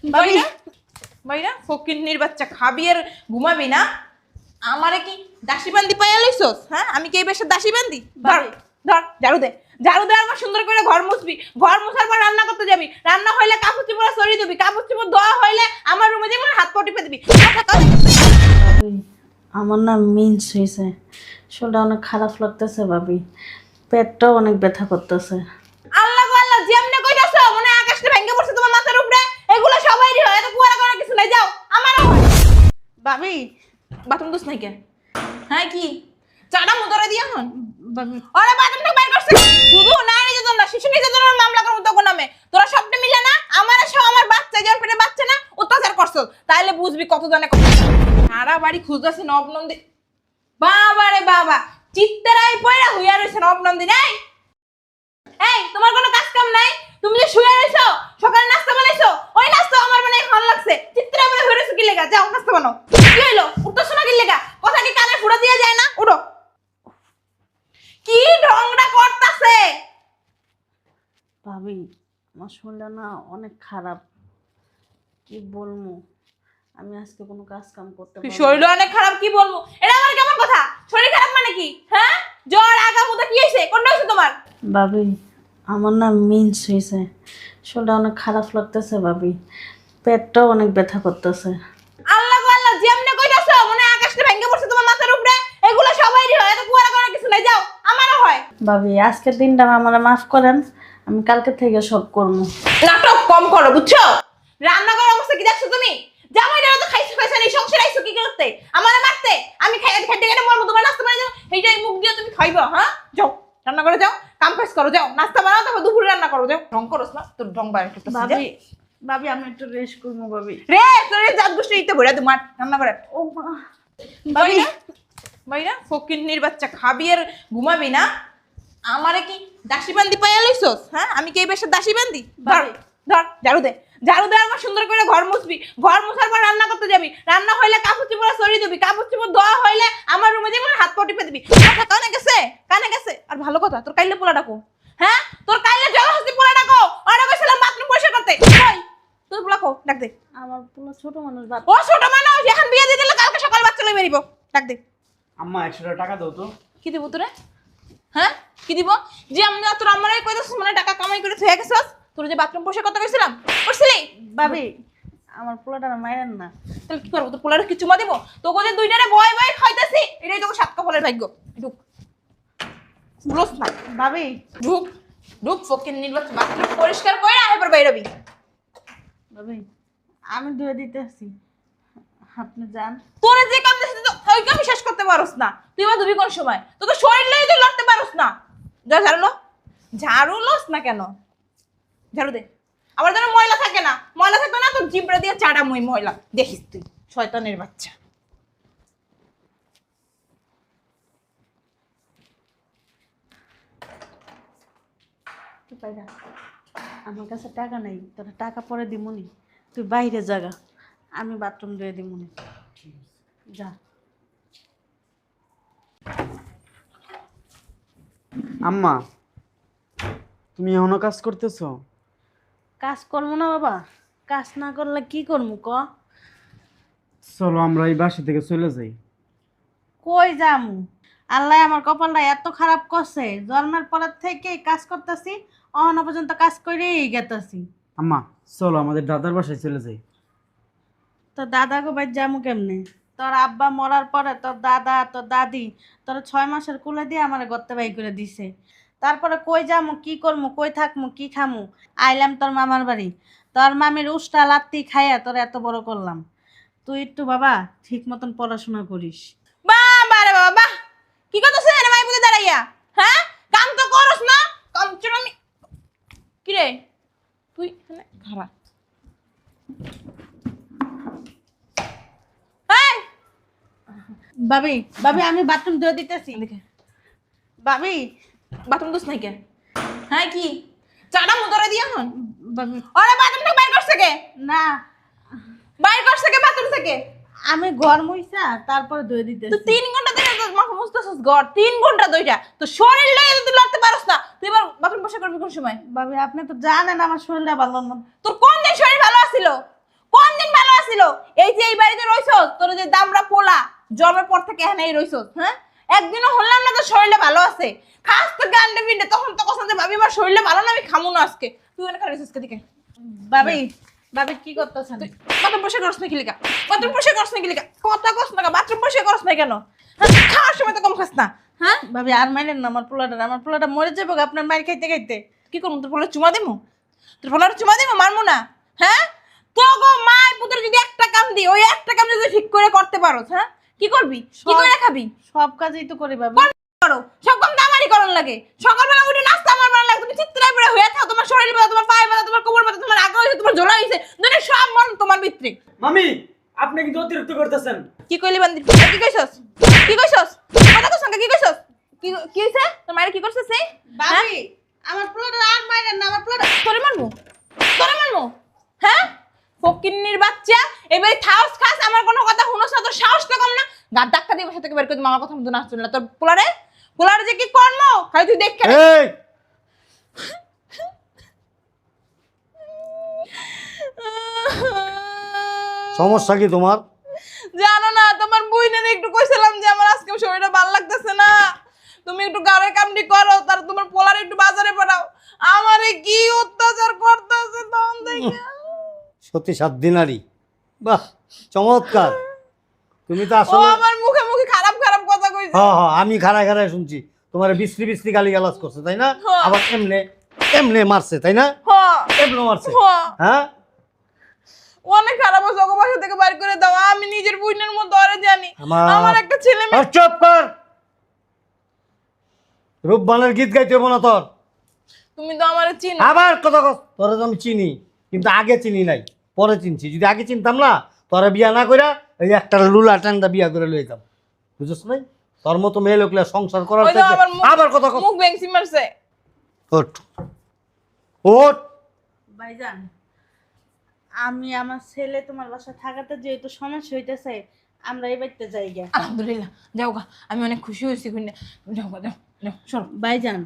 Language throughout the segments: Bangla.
বাইরা বাইরা ফকিন্নির বাচ্চা খাবি আর ঘুমাবি না। আমারে কি দাসী বান্দি পাইয়া লইছস? হ্যাঁ আমি কি এই বেশে দাসী বান্দি ধর ধর ঝাড়ু দে। ঝাড়ু দে আমার সুন্দর করে ঘর মুছবি। ঘর মুছার পর রান্না করতে যাবি। রান্না হইলে কাপড় চোপড় সরিয়ে দিবি। কাপড় চোপড় ধোয়া হইলে আমার রুমে যাবি হাত পা টিপে দিবি। ভাবি আমার না মিন্স হয়েছে শরীরটা অনেক খারাপ লাগতেছে ভাবি। পেটটাও অনেক ব্যথা করতেছে আল্লাহ গো আল্লাহ যেমনে কইতাছ মনে হয় আকাশটা ভেঙে পড়ছে তোমার মাথার উপরে এগুলো সবাইরই হয় এত কুয়ারা করার কিছু নাই যাও আমারও হয় ভাবি বাথরুম দোষ নাই কে হ্যাঁ কি? চাটা মুদরে দিয়া হন। ওরে বাথরুম থেকে বাইর করছে। শুধু নারী নির্যাতন না, শিশু নির্যাতনের মামলা করব তখন নামে তোরা সবটা মিলে না, আমার সব আমার বাচ্চা যেমন পেটে বাচ্চা না, অত্যাচার করছ। তাইলে বুঝবি কত জনে কত সারা বাড়ি খুঁজতেছে নবনন্দী। বাবা রে বাবা চিত্তেরাই পয়রা হইয়া রয়েছে নবনন্দী, নাই? এই, তোমার কোনো কাজ কাম নাই? তুমি যে শুয়ে রয়েছো সকালে নাস্তা বানাইছো ওই নাস্তা আমার মানে ভালো লাগছে। চিত্রা হয়ে রয়েছে কি লেগা যাও নাস্তা বানাও। কি হইল? উঠতেছো না কি লেগা? কথা কি কানে ফুড়ে দিয়ে যায় না? উঠো। কি ঢংটা করতাছে? ভাবি আমার শরীরটা না অনেক খারাপ। কি বলব? আমি আজকে কোনো কাজ কাম করতে পারব শরীর অনেক খারাপ কি বলব? এটা আমার কেমন কথা? শরীর খারাপ মানে কি? হ্যাঁ? জ্বর আগা মুদা কি হয়েছে কোনটা হয়েছে তোমার? ভাবি আমার না মিন্স হয়েছে শরীরটা অনেক খারাপ লাগতেছে ভাবি। পেটটাও অনেক ব্যথা করতেছে। আল্লাহ গো আল্লাহ যেমনে কইতাছো মনে হয় আকাশটা ভেঙে পড়ছে তোমার মাথার উপরে। এগুলো সবাইরই হয় এত কুয়ারা করার কিছু নাই যাও আমারও হয়। ভাবি আজকের দিনটা আমার মাফ করেন আমি কালকে থেকে সব করব। নাটক কম করো বুঝছ? রান্না করার অবস্থা কি দেখছ তুমি? জামাই তো খাইছো খাইছো এই সংসার আইছো কি করতে? আমারে মারতে? আমি খাই খেতে গেলে মরবো তোমার নাস্তা বানাই এইটাই মুখ দিয়ে তুমি খাইবা হ্যাঁ? যাও। রান্না করে যাও কাম কাজ করো যাও নাস্তা বানাও তারপর দুপুরে রান্না করো যাও। ঢং করোস না তোর ঢং করতেছিস, যা। ভাবি ভাবি আমি একটু রেস্ট করব ভাবি। রে তোর জাত গোষ্ঠী ইতে ভরে তোমার রান্না করে। ও মা। বাইরা বাইরা ফকিন্নির বাচ্চা খাবি আর ঘুমাবি না? আমারে কি দাসী বান্দি পাইয়া লইছস হ্যাঁ? আমি কি এই বেশে দাসী বান্দি ধর ধর ঝাড়ু দে। ঝাড়ু দে আমার সুন্দর করে ঘর মুছবি। ঘর মুছার পর রান্না করতে যাবি। রান্না হইলে কাপড় চোপড় সরিয়ে দিবি। কাপড় চোপড় ধোয়া হইলে আমার রুমে যাবি হাত পা টিপে দিবি। কথা কানে গেছে? কানে গেছে? আর ভালো কথা তোর কাইলে পোলা ডাকো। হ্যাঁ? তোর কাইলে জলহস্তি পোলা ডাকো। আর কইছিলাম বাথরুম পরিষ্কার করতে। কই? তোর পোলা কো? ডাক দে। আমার পুরো ছোট মানুষ বাদ ও ছোট মানুষ এখন বিয়ে দিয়ে দিলে কালকে সকাল বাচ্চা লই বেরিব। ডাক দে। আম্মা একশো টাকা দাও তো। কি দিব তোরে? হ্যাঁ? কি দিব? যে আমরা তোর আমারই কইতাছ মানে টাকা কামাই করে থুয়ে গেছস। তোর যে বাথরুম পরিষ্কার করতে কইছিলাম? করছিলি ভাবি আমার পোলাটা মাইরেন না। তাহলে কি করব? তোর পোলারে কি চুমা দিব? তোকে যে দুইটারে বয় বয় খাইতেছি এটাই তোকে সাত কপালের ভাগ্য। ঢুক। বুঝছ না ভাবি ঢুক। ঢুক ফকির নির্বাচন বাথরুম পরিষ্কার করে এবার বাইরবি ভাবি আমি ধুয়ে দিতেছি। আপনি যান। তোরে যে কাম দিছিস তো ওই কাম শেষ করতে পারোস না। তুই বা দুবি কোন সময়? তো তো শরীর লই তুই লড়তে পারোস না। যা ঝাড়ু লোস না কেন? ঝাড়ু দে। আবার যেন ময়লা থাকে না। ময়লা থাকবে না তোর জিব্রা দিয়ে চাড়া মই ময়লা। দেখিস তুই শয়তানের বাচ্চা। আমার কাছে টাকা নাই তোরা টাকা পরে দিমুনি। তুই বাইরে জাগা আমি বাথরুম ধুয়ে দিমুনি। যা। আম্মা তুমি এখনও কাজ করতেছো? কাজ করব না বাবা। কাজ না করলে কি করব ক? চলো আমরা এই বাসা থেকে চলে যাই। কই যামু? আল্লাহ আমার কপালটা এত খারাপ করছে জন্মের পরের থেকে কাজ করতেছি অহনো পর্যন্ত কাজ করেই গেতেছি। আম্মা চলো আমাদের দাদার বাসায় চলে যাই। তোর দাদাকে বাড়ি যামু কেমনে? তোর আব্বা মরার পরে তোর দাদা তোর দাদি তোর ছয় মাসের কুলে দিয়ে আমার গত্তে বাই করে দিছে। তারপরে কই যামু কি করমু কই থাকমু কি খামু? আইলাম তোর মামার বাড়ি। তোর মামির উষ্টা লাত্তি খাইয়া তোর এত বড় করলাম। তুই একটু বাবা ঠিক মতন পড়াশোনা করিস। বাবা রে বাবা বাহ। কি করতেছিস রে মাই পুজো দাঁড়াইয়া? হ্যাঁ? কাম তো করস না? কাম চল আমি কি রে? তুই এখানে খারাপ এই! ভাবি ভাবি আমি বাথরুম ধুয়ে দিতেছি। ভাবি বাথরুম দোষ নাই কে হ্যাঁ কি? চাটা মুদরে দিয়ে হন ওরে থেকে বাইর করছে কে? না। বাইর করছে কে বাথরুম থেকে? আমি ঘর মুইছা তারপর দই দিতে তুই 3 ঘণ্টা ধরে তো মাথা মুছতেছিস ঘর 3 ঘণ্টা দইটা তো শরীর লয়ে তুই লড়তে পারছ না তুই এবার বাথরুম বসে করবি কোন সময়? ভাবি আপনি তো জানেন না আমার শরীরটা ভালো না। তোর কোন দিন শরীর ভালো আছিল? কোন দিন ভালো আছিল? এই যে এই বাড়িতে রইছস তোর যে দামরা পোলা জন্মের পর থেকে এখানেই রইছস হ্যাঁ? একদিনও হলাম না তো শরীরে ভালো আছে। খাস তো গান্ডে পিন্ডে তখন তো কথা যে ভাবি আমার শরীরে ভালো না আমি খামু না আজকে। তুই এখানে রইছস কেদিকে ভাবি ভাবি কি করতেছেন? বাথরুম বসে করছ নাকি লিখা কত বসে করছ নাকি লিখা কথা করছ না বাথরুম বসে করছ না কেন? হ্যাঁ, খাওয়ার সময় তো কম খাস না। হ্যাঁ? ভাবি আর মাইলেন না আমার পোলাটা আমার পোলাটা মরে যাব আপনার মাইর খাইতে খাইতে। কি করব? তোর বলে চুমা দিমু? তোর বলে চুমা দিমু? মারমু না? হ্যাঁ? তো গো মায় পুত্র যদি একটা কাম দি ওই একটা কাম যদি ঠিক করে করতে পারো হ্যাঁ? কি করবি? কি করে খাবি? সব কাজই তো করি ভাবি করো সব কাম তো আমারই করণ লাগে। সকালবেলা উঠে নাস্তা আমার ভালো লাগে। তুমি চিত্রায় পড়ে হয়ে থাকো। তোমার শরীর ব্যথা তোমার পায়ে ব্যথা তোমার কোমর ব্যথা তোমার আগে হয়েছে তোমার ঝোলা হয়েছে। দুটো সব মন তোমার ভিতরে মামি আপনি কিন্তু অতিরিক্ত করতেছেন। কি কইলি বান্দি? কি কইছস? কি কইছস? কথা কইছস কি কইছস? কি কি হইছে? তোর মায়ের কি করছিস সেই ভাবি আমার পোলাটা আর মাইলেন না আমার পোলাটা তোরে মারমু তোরে মারমু হ্যাঁ? ফকিন্নির বাচ্চা এবারে থাউস খাস আমার কোনো কথা শুনোস না তোর সাহস তো কম না। গাদ ধাক্কা দিয়ে বসে থেকে বের করে দিবো, আমার কথা মতো না। তোর পোলারে? পোলারে যে কি কর্ম? খালি তুই দেখ। এই! সমস্যা কি তোমার? জানো না তোমার বইনের একটু কইছিলাম যে আমার আজকে শরীরটা ভালো লাগতেছে না। তুমি একটু গাড়ির কামটি করো তার তোমার পোলারে একটু বাজারে পাঠাও আমারে কি অত্যাচার করতেছে তখন দেখে। সত্যি সাত দিনারি বাহ চমৎকার। তুমি তো ও আসলে আমার মুখে মুখে খারাপ খারাপ কথা কইছে। হ্যাঁ হ্যাঁ আমি খাড়ায় খাড়ায় শুনছি। তোমার বিশ্রী বিশ্রী গালি গালাজ করছে তাই না? হ্যাঁ। আবার এমনে এমনে মারছে তাই না? হ এমনে মারছে। হ হ্যাঁ? অনেক খারাপ আছে ওকে বাসা থেকে বাইর করে দাও। আমি নিজের বুইনের মতো আরে জানি। আমার- আমার একটা ছেলে মেয়ে আর চুপ কর। রূপবানের গীত গাইতে হব না তোর। তুমি তো আমার চিনো। আবার কথা কস তোরা তো আমি চিনি কিন্তু আগে চিনি নাই। পরে চিনছি। যদি আগে চিনতাম না তোরা বিয়া না কইরা এই একটা লুলা টান্ডা বিয়া করে লইতাম। বুঝছ নাই? তোর মতো মেয়ে লোকলে সংসার করার ওই তো চাইতে- আবার মুখ- আবার কথা মুখ বেংসি মারছে। ওঠ। ওঠ। ভাইজান আমি আমার ছেলে তোমার বাসা থাকাতে যেহেতু সমস্যা হইতেছে আমরা এই বাড়িতে যাই গিয়া। আলহামদুলিল্লাহ। যাও গা আমি অনেক খুশি হয়েছি খুনে যাও গা যাও যাও সরো। ভাইজান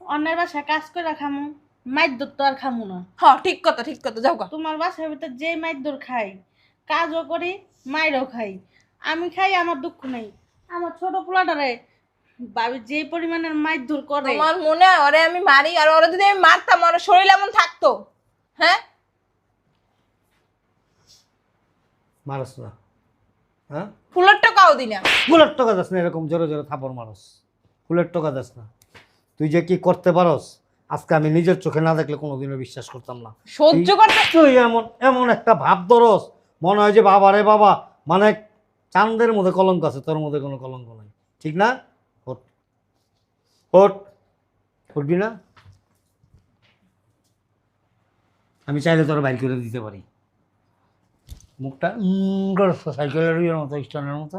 অন্যের বাসায় কাজ করে খামু। মাইর দূর তো আর খামু না। হ ঠিক কথা ঠিক কথা যাও তোমার বাসার ভিতরে যে মাইর দূর খাই কাজও করি মাইরও খাই। আমি খাই আমার দুঃখ নেই। আমার ছোট পোলাটারে ভাবি যে পরিমাণের মাইর দূর করে। তোমার মনে হয় ওরে আমি মারি আর ওরে যদি আমি মারতাম ওর শরীর এমন থাকতো? হ্যাঁ? মারস না। হ্যাঁ? ফুলের টাকাও দিনা ফুলের টাকা দাস না এরকম জোরে জোরে থাপড় মারস। ফুলের টাকা দাস না। তুই যে কি করতে পারস? আজকে আমি নিজের চোখে না দেখলে কোনোদিনও বিশ্বাস করতাম না। সহ্য করতে তুই এমন এমন একটা ভাব ধরস মনে হয় যে বাবা রে বাবা মানে চাঁদের মধ্যে কলঙ্ক আছে তোর মধ্যে কোনো কলঙ্ক নাই। ঠিক না? ওঠ। ওঠ। উঠবি না? আমি চাইলে তোর বাইর করে দিতে পারি। মুখটা সাইকেলের ইয়ের মতো স্ট্যান্ডের মতো।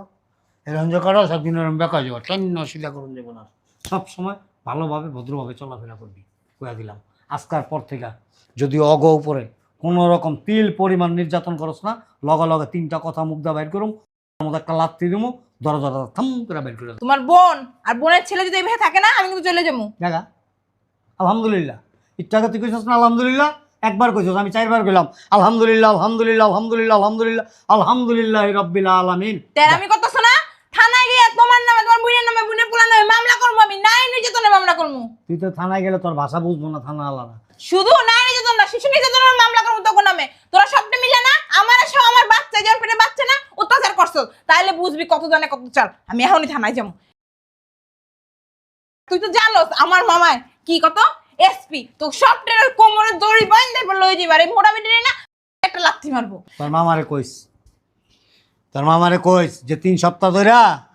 এরকম যে করো সব দিন এরকম বেকার যাব। টন্য অসুবিধা করুন যাব না সব সময় ভালোভাবে ভদ্রভাবে চলাফেরা করবি। কয়া দিলাম। আজকার পর থেকে। যদি অগ উপরে কোনো রকম তিল পরিমাণ নির্যাতন করস না লগে লগে তিনটা কথা মুখ দা বাইর করুম মধ্যে একটা লাত্তি দিমু থাম করে বাইর করে তোমার বোন আর বোনের ছেলে যদি এভাবে থাকে না আমি কিন্তু চলে যাব। জায়গা আলহামদুলিল্লাহ। ইচ্ছাকে তুই কইছস না আলহামদুলিল্লাহ? একবার কইছস আমি চারবার কইলাম আলহামদুলিল্লাহ আলহামদুলিল্লাহ আলহামদুলিল্লাহ আলহামদুলিল্লাহ আলহামদুলিল্লাহ রব্বিল আলামিন। করতেছ না থানায় গিয়ে তোমার নামে তোমার বোনের নামে বোনের পোলা নামে মামলা করব আমি নাই নির্যাতনের মামলা করব তুই তো থানায় গেলে তোর ভাষা বুঝব না থানা আলাদা। শুধু নাই নির্যাতন না শিশু নির্যাতনের মামলা করব তখন নামে তোরা সবটা মিলে না আমার সব আমার বাচ্চা যেমন পেটে বাচ্চা না অত্যাচার করছ তাইলে বুঝবি কত জানে কত চাল আমি এখনই থানায় যাব। তুই তো জানোস আমার মামায় কি কত? এসপি তো সবটার কোমরে দড়ি বাইন্ধে লয়ে যাবে আর এই মোটা বেটে না একটা লাথি মারবো। তোর মামারে কইস। তোর মামারে কইস যে তিন সপ্তাহ ধরে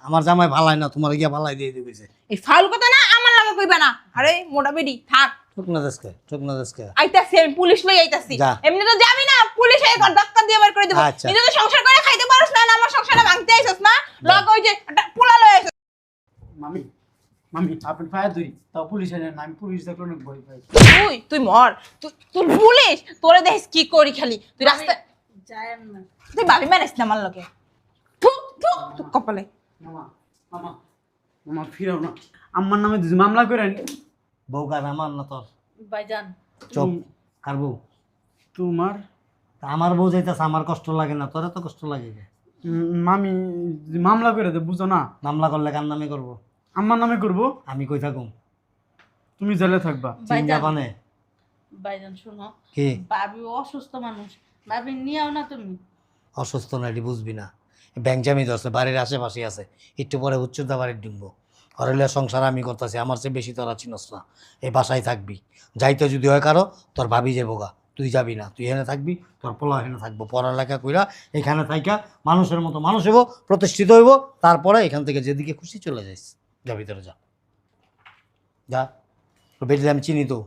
আমার জামাই ভালাই না তোমার গিয়া ভালাই দিয়ে দিবেছে এই ফাউল কথা না আমার নামে কইবে না। আরে মোটা বেডি থাক। চোখ না দেশকে চোখ না দেশকে। আইতাছি আমি পুলিশ লই আইতাছি। এমনি তো যাবি না পুলিশ এই ঘর ধাক্কা দিয়ে বের করে দেবো। আচ্ছা। নিজে তো সংসার করে খাইতে পারছ না আমার সংসারটা ভাঙতে আইছস না। লগ ওই যে পোলা লই আইছস মামি মামি আপনি ফায়ার ধরি তাও পুলিশ এনে না আমি পুলিশ দেখলে অনেক ভয় পাই। তুই তুই মর। তুই তুই পুলিশ তোরে দেখিস কি করি খালি। তুই রাস্তা যায় না তুই ভাবি মারিস না আমার লগে। থু থু তুই কপালে। মামা মামা মামা ফিরাও না। আমার নামে দুজন মামলা করেন বউ কার আমার না তোর। ভাইজান চোখ কার বউ? তোমার? তা আমার বউ যাইতেছে আমার কষ্ট লাগে না তোর তো কষ্ট লাগে? উম, মামি মামলা করে দে বুঝো না। মামলা করলে কার নামে করব? আমার নামে করব? আমি কই থাকুম? তুমি জেলে থাকবা। চিন্তা ভাইজান পানে? ভাইজান শুনো। কি? ভাবি অসুস্থ মানুষ। ভাবি নিয়েও না তুমি। অসুস্থ না এটি বুঝবি না। ব্যাংক জামি ধরছে বাড়ির আশেপাশে আছে। একটু পরে উচ্চতা বাড়ির ডিম্বো। হরলে সংসার আমি করতেছি আমার চেয়ে বেশি তোরা চিনস না। এই বাসায় থাকবি। যাইতে যদি হয় কারও তোর ভাবি যাব গা তুই যাবি না। তুই এখানে থাকবি তোর পোলা এখানে থাকব। পড়ালেখা কইরা এখানে থাইকা মানুষের মতো মানুষ হইব প্রতিষ্ঠিত হইব তারপরে এখান থেকে যেদিকে খুশি চলে যাইস। যা ভিতরে যা। যা। বেটির আমি চিনি তো।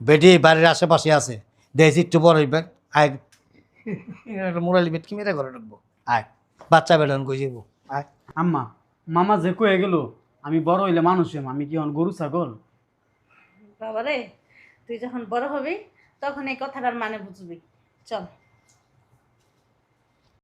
বেটি বাড়ির আশেপাশে আছে। দেখছি একটু বড় ব্যাগ আয়। মোরালি বেট কি মেরে ঘরে ঢুকবো? আয়। বাচ্চা বেড়ান কই যাব আয়। আম্মা মামা যে কয়ে গেল আমি বড় হইলে মানুষ হইম, আমি কি হন গরু ছাগল? বাবারে তুই যখন বড় হবি তখন এই কথাটার মানে বুঝবি। চল।